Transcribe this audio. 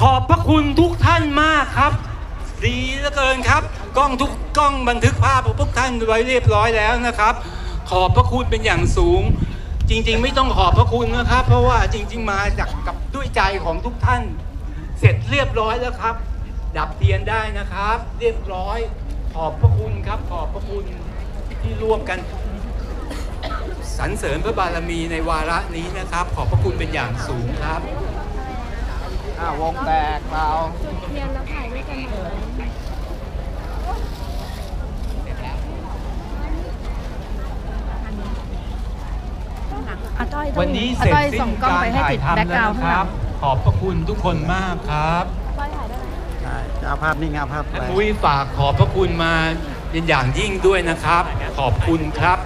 ขอบพระคุณทุกท่านมากครับ ดีเหลือเกินครับ กล้องทุกกล้องบันทึกภาพของพวกท่านไว้เรียบร้อยแล้วนะครับ ขอบพระคุณเป็นอย่างสูง จริง ๆ ไม่ต้องขอบพระคุณนะครับ เพราะว่าจริง ๆ มาจากกับด้วยใจของทุกท่าน เสร็จเรียบร้อยแล้วครับ ดับเทียนได้นะครับ เรียบร้อย ขอบพระคุณครับ ขอบพระคุณที่ร่วมกันสรรเสริญพระบารมีในวาระนี้นะครับ ขอบพระคุณเป็นอย่างสูงครับ อ่าวงแตกเราเรียนแล้วถ่ายด้วยกันหน่อยอาต้อยต้องวันนี้อาเสร็จต้อยสิ้ส่งนกล้องการไปให้ถ่ายติดแบ็กทำกแล้ราววนะด์คข้างหรัลับ งขอบพระคุณทุกคนมากครับต้อยถ่ายได้ไหม ใช่จะเอาภาพนิ่งเอาภาพท่านแปลมุ้ยฝากขอบพระคุณมาเป็นอย่างยิ่งด้วยนะครับ ขอบคุณครับ